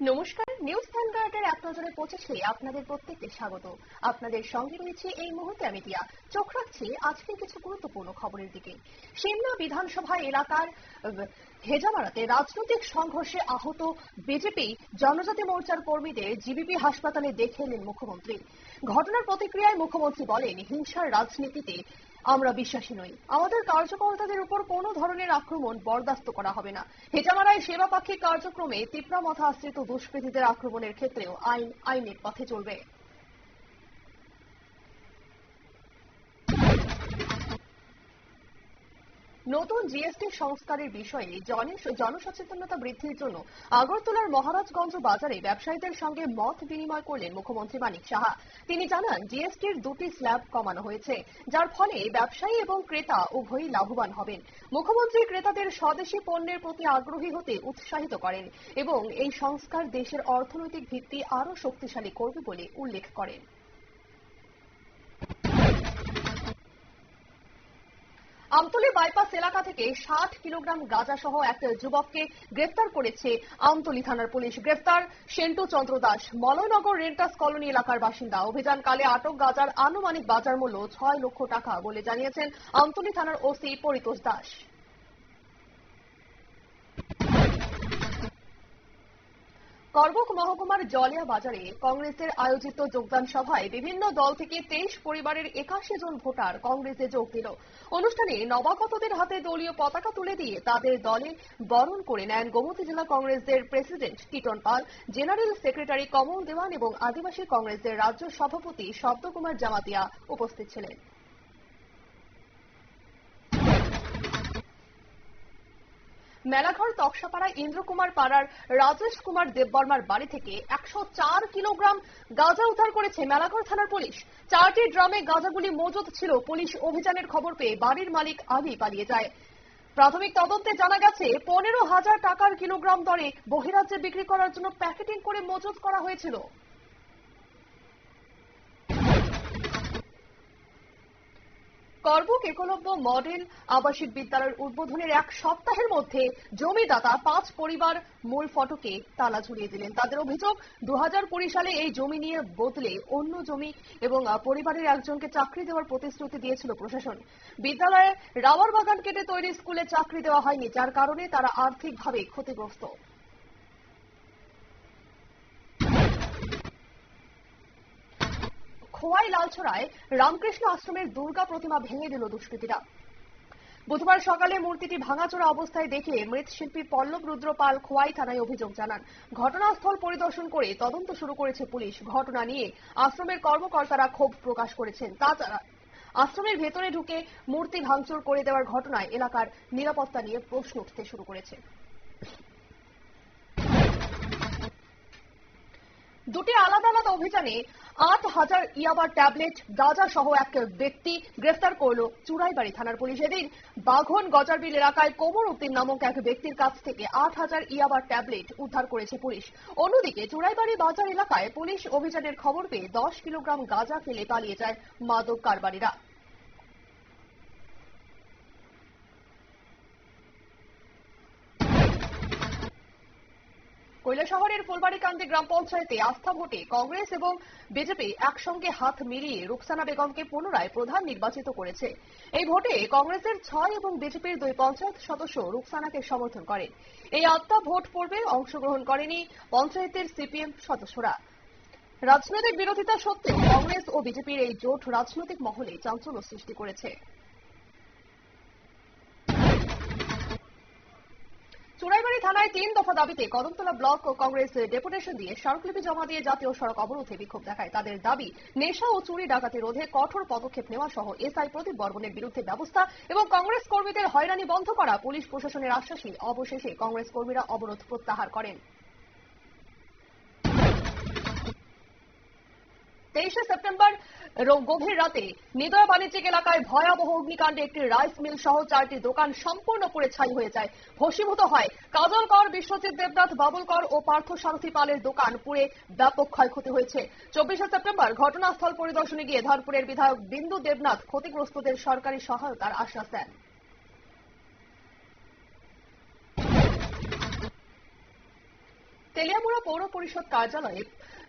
নমস্কার, নিউজ ভ্যানগার্ডের এক নজরে পৌঁছেছে আপনাদের প্রত্যেককে স্বাগত। আপনাদের সঙ্গে রয়েছে এই মুহূর্তে আমি দিয়া চোখ রাখছি আজকের কিছু গুরুত্বপূর্ণ খবরের দিকে। সিমলা বিধানসভা এলাকার হেজামারাতে রাজনৈতিক সংঘর্ষে আহত বিজেপি জনজাতি মোর্চার কর্মীদের জিবিপি হাসপাতালে দেখে এলেন মুখ্যমন্ত্রী। ঘটনার প্রতিক্রিয়ায় মুখ্যমন্ত্রী বলেন, হিংসার রাজনীতিতে আমরা বিশ্বাসী নই। আমাদের কার্যকর্তাদের উপর কোনো ধরনের আক্রমণ বরদাস্ত করা হবে না। হেজামারায় সেবা পাক্ষিক কার্যক্রমে তিপ্রামথা আশ্রিত দুষ্কৃতীদের আক্রমণের ক্ষেত্রেও আইন, আইনের পথে চলবে। নতুন জিএসটি সংস্কারের বিষয়ে জন- জনসচেতনতা বৃদ্ধির জন্য আগরতলার মহারাজগঞ্জ বাজারে ব্যবসায়ীদের সঙ্গে মত বিনিময় করলেন মুখ্যমন্ত্রী মানিক সাহা। তিনি জানান, জিএসটির দুটি স্ল্যাব কমানো হয়েছে, যার ফলে ব্যবসায়ী এবং ক্রেতা উভয়ই লাভবান হবেন। মুখ্যমন্ত্রী ক্রেতাদের স্বদেশী পণ্যের প্রতি আগ্রহী হতে উৎসাহিত করেন এবং এই সংস্কার দেশের অর্থনৈতিক ভিত্তি আরও শক্তিশালী করবে বলে উল্লেখ করেন। আমতলী বাইপাস এলাকা থেকে ষাট কিলোগ্রাম গাঁজা সহ এক যুবককে গ্রেফতার করেছে আমতলী থানার পুলিশ। গ্রেফতার সেন্টু চন্দ্র দাস, মলয়নগর রেন্টাস কলোনি এলাকার বাসিন্দা। অভিযানকালে আটক গাঁজার আনুমানিক বাজার মূল্য ছয় লক্ষ টাকা বলে জানিয়েছেন আমতলী থানার ওসি পরিতোষ দাস। করবুক মহকুমার জলিয়া বাজারে কংগ্রেসের আয়োজিত যোগদান সভায় বিভিন্ন দল থেকে তেইশ পরিবারের একাশি জন ভোটার কংগ্রেসে যোগ দিল। অনুষ্ঠানে নবাগতদের হাতে দলীয় পতাকা তুলে দিয়ে তাদের দলে বরণ করে নেন গোমতী জেলা কংগ্রেসের president Titon Pal, general secretary Kamal Dewan এবং আদিবাসী কংগ্রেসের রাজ্য সভাপতি শব্দকুমার জামাতিয়া উপস্থিত ছিলেন। মেলাঘর তকসাপাড়া ইন্দ্রকুমার পাড়ার রাজেশ কুমার দেববর্মার বাড়ি থেকে একশো চার কিলোগ্রাম গাঁজা উদ্ধার করেছে মেলাঘর থানার পুলিশ। চারটি ড্রামে গাঁজাগুলি মজুত ছিল। পুলিশ অভিযানের খবর পেয়ে বাড়ির মালিক আগেই পালিয়ে যায়। প্রাথমিক তদন্তে জানা গেছে, পনেরো হাজার টাকার কিলোগ্রাম দরে বহিরাজ্যে বিক্রি করার জন্য প্যাকেটিং করে মজুত করা হয়েছিল। করবুক একলব্য মডেল আবাসিক বিদ্যালয়ের উদ্বোধনের এক সপ্তাহের মধ্যে জমিদাতা পাঁচ পরিবার মূল ফটকে তালা ঝুলিয়ে দিলেন। তাদের অভিযোগ দু হাজার কুড়ি সালে এই জমি নিয়ে বদলে অন্য জমি এবং পরিবারের একজনকে চাকরি দেওয়ার প্রতিশ্রুতি দিয়েছিল প্রশাসন। বিদ্যালয়ে রাবার বাগান কেটে তৈরি স্কুলে চাকরি দেওয়া হয়নি, যার কারণে তারা আর্থিকভাবে ক্ষতিগ্রস্ত। খোয়াই লালছড়ায় রামকৃষ্ণ আশ্রমের দুর্গা প্রতিমা ভেঙে দিল দুষ্কৃতীরা। বুধবার সকালে মূর্তিটি ভাঙাচোরা অবস্থায় দেখে মৃৎশিল্পী পল্লব রুদ্র পাল খোয়াই থানায় অভিযোগ জানান। ঘটনাস্থল পরিদর্শন করে তদন্ত শুরু করেছে পুলিশ। ঘটনা নিয়ে আশ্রমের কর্মকর্তারা ক্ষোভ প্রকাশ করেছেন। তাছাড়া আশ্রমের ভেতরে ঢুকে মূর্তি ভাঙচুর করে দেওয়ার ঘটনায় এলাকার নিরাপত্তা নিয়ে প্রশ্ন উঠতে শুরু করেছে। দুটি আলাদা আলাদা অভিযানে আট হাজার ইয়াবার ট্যাবলেট, গাজা সহ এক ব্যক্তি গ্রেফতার করল চুড়াইবাড়ি থানার পুলিশ। এদিন বাঘন গজারবিল এলাকায় কোমর উদ্দিন নামক এক ব্যক্তির কাছ থেকে আট হাজার ইয়াবার ট্যাবলেট উদ্ধার করেছে পুলিশ। অন্যদিকে চুড়াইবাড়ি বাজার এলাকায় পুলিশ অভিযানের খবর পেয়ে দশ কিলোগ্রাম গাজা ফেলে পালিয়ে যায় মাদক কারবারিরা। কৈলাসহরের ফুলবাড়িকান্দি গ্রাম পঞ্চায়েতে আস্থা ভোটে কংগ্রেস এবং বিজেপি একসঙ্গে হাত মিলিয়ে রুকসানা বেগমকে পুনরায় প্রধান নির্বাচিত করেছে। এই ভোটে কংগ্রেসের ছয় এবং বিজেপির দুই পঞ্চায়েত সদস্য রুকসানাকে সমর্থন করেন এই আত্মা ভোট পর্বে অংশগ্রহণ করেনি পঞ্চায়েতের সিপিএম সদস্যরা। রাজনৈতিক বিরোধিতা সত্ত্বেও কংগ্রেস ও বিজেপির এই জোট রাজনৈতিক মহলে চাঞ্চল্য সৃষ্টি করেছে। চুড়াইবাড়ি থানায় তিন দফা দাবিতে কদমতলা ব্লক ও কংগ্রেস ডেপুটেশন দিয়ে স্মারকলিপি জমা দিয়ে জাতীয় সড়ক অবরোধে বিক্ষোভ দেখায়। তাদের দাবি, নেশা ও চুরি ডাকাতি রোধে কঠোর পদক্ষেপ নেওয়া সহ এসআই প্রদীপ বর্মনের বিরুদ্ধে ব্যবস্থা এবং কংগ্রেস কর্মীদের হয়রানি বন্ধ করা পুলিশ প্রশাসনের আশ্বাসে অবশেষে কংগ্রেস কর্মীরা অবরোধ প্রত্যাহার করেন। তেইশে সেপ্টেম্বর গভীর রাতে নিদয় বাণিজ্যিক এলাকায় ভয়াবহ অগ্নিকাণ্ডে একটি রাইস মিল সহ চারটি দোকান সম্পূর্ণ পুড়ে ছাই হয়ে যায়। ভস্মীভূত হয়। কাজল কর বিশ্বজিৎ দেবনাথ বাবুল কর ও পার্থ সারথী পালের দোকান পুড়ে ব্যাপক ক্ষয়ক্ষতি হয়েছে। চব্বিশে সেপ্টেম্বর ঘটনাস্থল পরিদর্শনে গিয়ে ধরপুরের বিধায়ক বিন্দু দেবনাথ ক্ষতিগ্রস্তদের সরকারি সহায়তার আশ্বাস দেন। তেলিয়ামুড়া পৌর পরিষদ কার্যালয়ে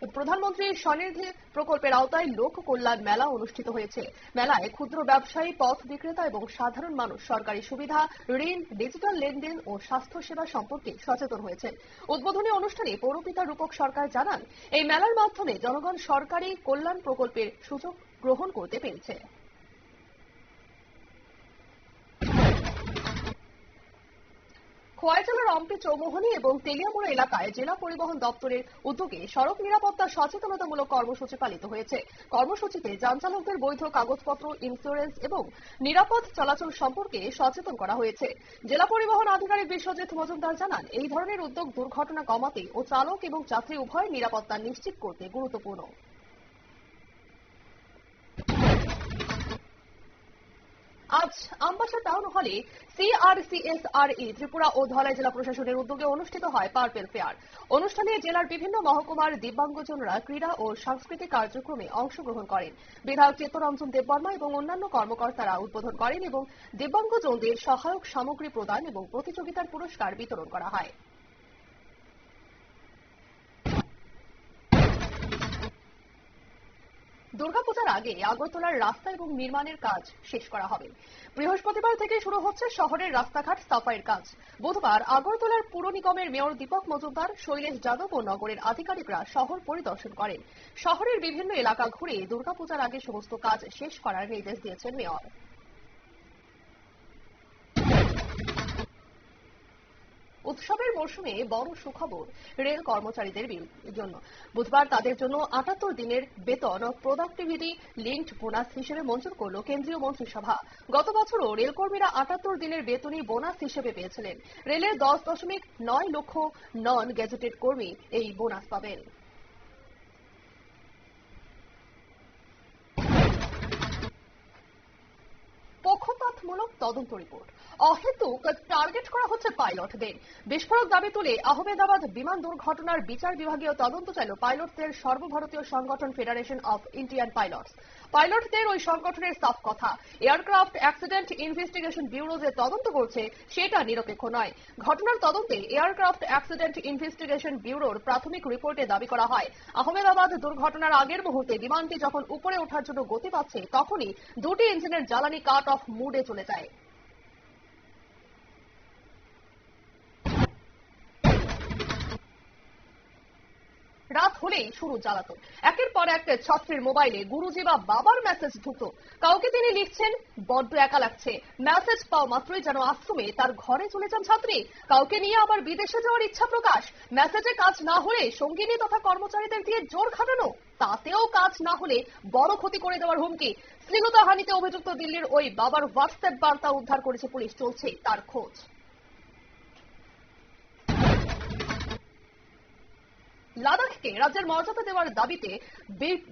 প্রধানমন্ত্রী স্বনির্ধি প্রকল্পের আওতায় লোক কল্যাণ মেলা অনুষ্ঠিত হয়েছে। মেলায় ক্ষুদ্র ব্যবসায়ী, পথ বিক্রেতা এবং সাধারণ মানুষ সরকারি সুবিধা, ঋণ, ডিজিটাল লেনদেন ও স্বাস্থ্যসেবা সম্পর্কে সচেতন হয়েছে। উদ্বোধনী অনুষ্ঠানে পৌরপিতা রূপক সরকার জানান, এই মেলার মাধ্যমে জনগণ সরকারি কল্যাণ প্রকল্পের সুযোগ গ্রহণ করতে পেরেছে। খোয়াই জেলার অম্পি চৌমোহনী এবং তেলিয়ামুড়া এলাকায় জেলা পরিবহন দপ্তরের উদ্যোগে সড়ক নিরাপত্তা সচেতনতামূলক কর্মসূচি পালিত হয়েছে। কর্মসূচিতে যান চালকদের বৈধ কাগজপত্র ইন্স্যুরেন্স এবং নিরাপদ চলাচল সম্পর্কে সচেতন করা হয়েছে। জেলা পরিবহন আধিকারিক বিশ্বজিৎ মজুমদার জানান, এই ধরনের উদ্যোগ দুর্ঘটনা কমাতে ও চালক এবং যাত্রী উভয় নিরাপত্তা নিশ্চিত করতে গুরুত্বপূর্ণ। আজ আমবাসা টাউন হলে সিআরসিএসআরই ত্রিপুরা ও ধলাই জেলা প্রশাসনের উদ্যোগে অনুষ্ঠিত হয় পার্পেল ফেয়ার অনুষ্ঠানে জেলার বিভিন্ন মহকুমার দিব্যাঙ্গজনরা ক্রীড়া ও সাংস্কৃতিক কার্যক্রমে অংশগ্রহণ করেন। বিধায়ক চিত্তরঞ্জন দেববর্মা এবং অন্যান্য কর্মকর্তারা উদ্বোধন করেন এবং দিব্যাঙ্গজনদের সহায়ক সামগ্রী প্রদান এবং প্রতিযোগিতার পুরস্কার বিতরণ করা হয়। দুর্গাপূজার আগে আগরতলার রাস্তা এবং নির্মাণের কাজ শেষ করা হবে। বৃহস্পতিবার থেকে শুরু হচ্ছে শহরের রাস্তাঘাট সাফাইয়ের কাজ। বুধবার আগরতলার পুর নিগমের মেয়র দীপক মজুমদার, শৈলেশ যাদব ও নগরের আধিকারিকরা শহর পরিদর্শন করেন। শহরের বিভিন্ন এলাকা ঘুরে দুর্গাপূজার আগে সমস্ত কাজ শেষ করার নির্দেশ দিয়েছেন মেয়র। উৎসবের মরশুমে বড় সুখবর রেল কর্মচারীদের জন্য। বুধবার তাদের জন্য আটাত্তর দিনের বেতন ও প্রোডাক্টিভিটি লিঙ্কড বোনাস হিসেবে মঞ্জুর করল কেন্দ্রীয় মন্ত্রিসভা। গত বছরও রেলকর্মীরা আটাত্তর দিনের বেতনই বোনাস হিসেবে পেয়েছিলেন। রেলের দশ দশমিক নয় লক্ষ নন গ্যাজেটেড কর্মী এই বোনাস পাবেন। পক্ষপাতমূলক তদন্ত রিপোর্ট। অহেতুক টার্গেট করা হচ্ছে পাইলটদের। বিস্ফোরক দাবি তুলে আহমেদাবাদ বিমান দুর্ঘটনার বিচার বিভাগীয় তদন্ত চাইল পাইলটদের সর্বভারতীয় সংগঠন ফেডারেশন অফ ইন্ডিয়ান পাইলটস। পাইলটদের ওই সংগঠনের সাফ কথা। এয়ারক্রাফট অ্যাক্সিডেন্ট ইনভেস্টিগেশন ব্যুরো যে তদন্ত করছে, সেটা নিরপেক্ষ নয়। ঘটনার তদন্তে এয়ারক্রাফট অ্যাক্সিডেন্ট ইনভেস্টিগেশন ব্যুরোর প্রাথমিক রিপোর্টে দাবি করা হয়, আহমেদাবাদ দুর্ঘটনার আগের মুহূর্তে বিমানটি যখন উপরে ওঠার জন্য গতি পাচ্ছে, তখনই দুটি ইঞ্জিনের জ্বালানি কাট অফ মুডে চলে যায়। রাত হলেই শুরু জ্বালাতন একের পর এক ছাত্রীর মোবাইলে গুরুজি বা বাবার মেসেজ ঢুকতো। কাউকে তিনি লিখছেন, বড্ড একা লাগছে। মেসেজ পাওয়া মাত্রই যেন আশ্রমে তার ঘরে চলে যান ছাত্রী। কাউকে নিয়ে আবার বিদেশে যাওয়ার ইচ্ছা প্রকাশ। মেসেজে কাজ না হলে সঙ্গিনী তথা কর্মচারীদের দিয়ে জোর খাটানো। তাতেও কাজ না হলে বড় ক্ষতি করে দেওয়ার হুমকি। শ্লীলতাহানিতে অভিযুক্ত দিল্লির ওই বাবার হোয়াটসঅ্যাপ বার্তা উদ্ধার করেছে পুলিশ। চলছে তার খোঁজ। লাদাখকে রাজ্যের মর্যাদা দেওয়ার দাবিতে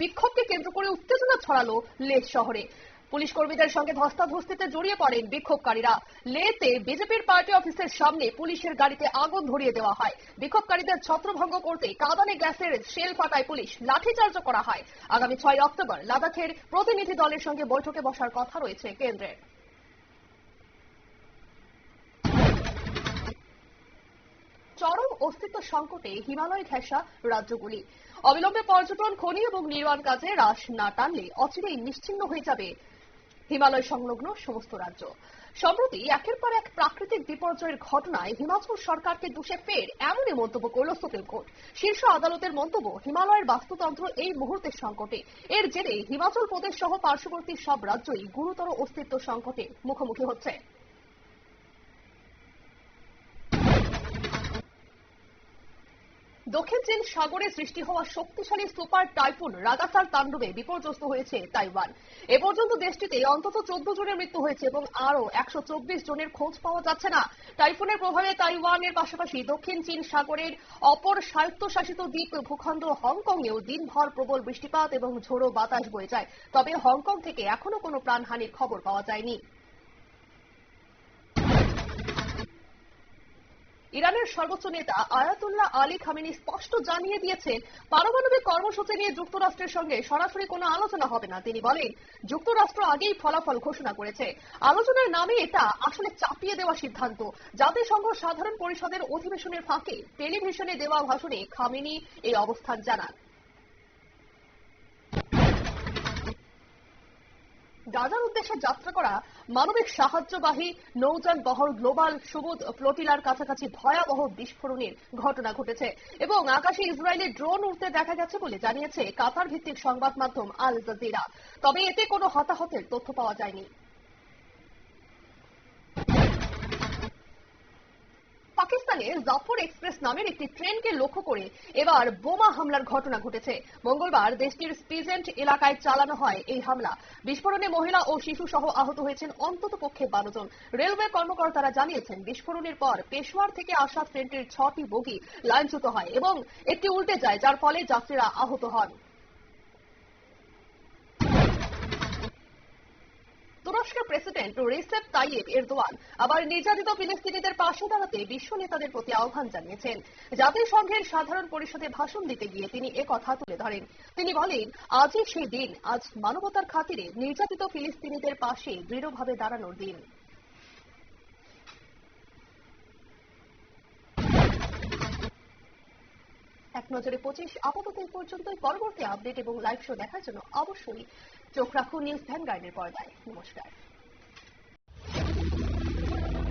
বিক্ষোভকে কেন্দ্র করে উত্তেজনা ছড়ালো লেহ শহরে। পুলিশ কর্মীদের সঙ্গে ধস্তাধস্তিতে জড়িয়ে পড়েন বিক্ষোভকারীরা। লেতে বিজেপির পার্টি অফিসের সামনে পুলিশের গাড়িতে আগুন ধরিয়ে দেওয়া হয়। বিক্ষোভকারীদের ছত্রভঙ্গ করতে কাঁদানে গ্যাসের শেল ফাটায় পুলিশ। লাঠিচার্জ করা হয়। আগামী ছয় অক্টোবর লাদাখের প্রতিনিধি দলের সঙ্গে বৈঠকে বসার কথা রয়েছে কেন্দ্রের। চরম অস্তিত্ব সংকটে হিমালয় ঘেঁষা রাজ্যগুলি। অবিলম্বে পর্যটন, খনি এবং নির্মাণ কাজে হ্রাস না টানলে অচিরেই নিশ্চিন্ন হয়ে যাবে হিমালয় সংলগ্ন সমস্ত রাজ্য। সম্প্রতি একের পর এক প্রাকৃতিক বিপর্যয়ের ঘটনায় হিমাচল সরকারকে দোষে ফের এমনই মন্তব্য করল সুপ্রিম কোর্ট। শীর্ষ আদালতের মন্তব্য, হিমালয়ের বাস্তুতন্ত্র এই মুহূর্তের সংকটে। এর জেরে হিমাচল প্রদেশ সহ পার্শ্ববর্তী সব রাজ্যই গুরুতর অস্তিত্ব সংকটে মুখোমুখি হচ্ছে। দক্ষিণ চীন সাগরে সৃষ্টি হওয়া শক্তিশালী সুপার টাইফুন রাগাসার তাণ্ডবে বিপর্যস্ত হয়েছে তাইওয়ান। এ পর্যন্ত দেশটিতে অন্তত চোদ্দ জনের মৃত্যু হয়েছে এবং আরও একশো চব্বিশ জনের খোঁজ পাওয়া যাচ্ছে না। টাইফুনের প্রভাবে তাইওয়ানের পাশাপাশি দক্ষিণ চীন সাগরের অপর স্বায়ত্তশাসিত দ্বীপ ভূখণ্ড হংকংয়েও দিনভর প্রবল বৃষ্টিপাত এবং ঝোড়ো বাতাস বয়ে যায়। তবে হংকং থেকে এখনও কোনো প্রাণহানির খবর পাওয়া যায়নি। ইরানের সর্বোচ্চ নেতা আয়াতুল্লাহ আলী খামেনি স্পষ্ট জানিয়ে দিয়েছেন, পারমাণবিক কর্মসূচি নিয়ে যুক্তরাষ্ট্রের সঙ্গে সরাসরি কোনো আলোচনা হবে না। তিনি বলেন, যুক্তরাষ্ট্র আগেই ফলাফল ঘোষণা করেছে। আলোচনার নামে এটা আসলে চাপিয়ে দেওয়া সিদ্ধান্ত। জাতিসংঘ সাধারণ পরিষদের অধিবেশনের ফাঁকে টেলিভিশনে দেওয়া ভাষণে খামিনি এই অবস্থান জানান। গাজার উদ্দেশ্যে যাত্রা করা মানবিক সাহায্যবাহী নৌযান বহর গ্লোবাল সবুজ ফ্লোটিলার কাছাকাছি ভয়াবহ বিস্ফোরণের ঘটনা ঘটেছে এবং আকাশে ইসরায়েলের ড্রোন উড়তে দেখা গেছে বলে জানিয়েছে কাতার ভিত্তিক সংবাদ মাধ্যম আল জাজিরা। তবে এতে কোনো হতাহতের তথ্য পাওয়া যায়নি। পাকিস্তানের জাফর এক্সপ্রেস নামের একটি ট্রেনকে লক্ষ্য করে এবার বোমা হামলার ঘটনা ঘটেছে। মঙ্গলবার দেশটির স্পিজেন্ট এলাকায় চালানো হয় এই হামলা। বিস্ফোরণে মহিলা ও শিশু সহ আহত হয়েছেন অন্তত পক্ষে বারো জন। রেলওয়ে কর্মকর্তারা জানিয়েছেন, বিস্ফোরণের পর পেশোয়ার থেকে আসা ট্রেনটির ছটি বগি লাইনচ্যুত হয় এবং একটি উল্টে যায়, যার ফলে যাত্রীরা আহত হন। তুরস্কের প্রেসিডেন্ট রিসেপ তাইয়েব এরদোয়ান আবার নির্যাতিত ফিলিস্তিনিদের পাশে দাঁড়াতে বিশ্ব নেতাদের প্রতি আহ্বান জানিয়েছেন। জাতিসংঘের সাধারণ পরিষদে ভাষণ দিতে গিয়ে তিনি কথা তুলে ধরেন। তিনি বলেন, আজই সেই দিন, আজ মানবতার খাতিরে নির্যাতিত ফিলিস্তিনিদের পাশে দৃঢ়ভাবে দাঁড়ানোর দিন। এক নজরে পঁচিশ, আপাতত এই পর্যন্তই পরবর্তী আপডেট এবং লাইভ শো দেখার জন্য অবশ্যই চোখ রাখুন নিউজ ভ্যানগার্ডের পর্দায়। নমস্কার।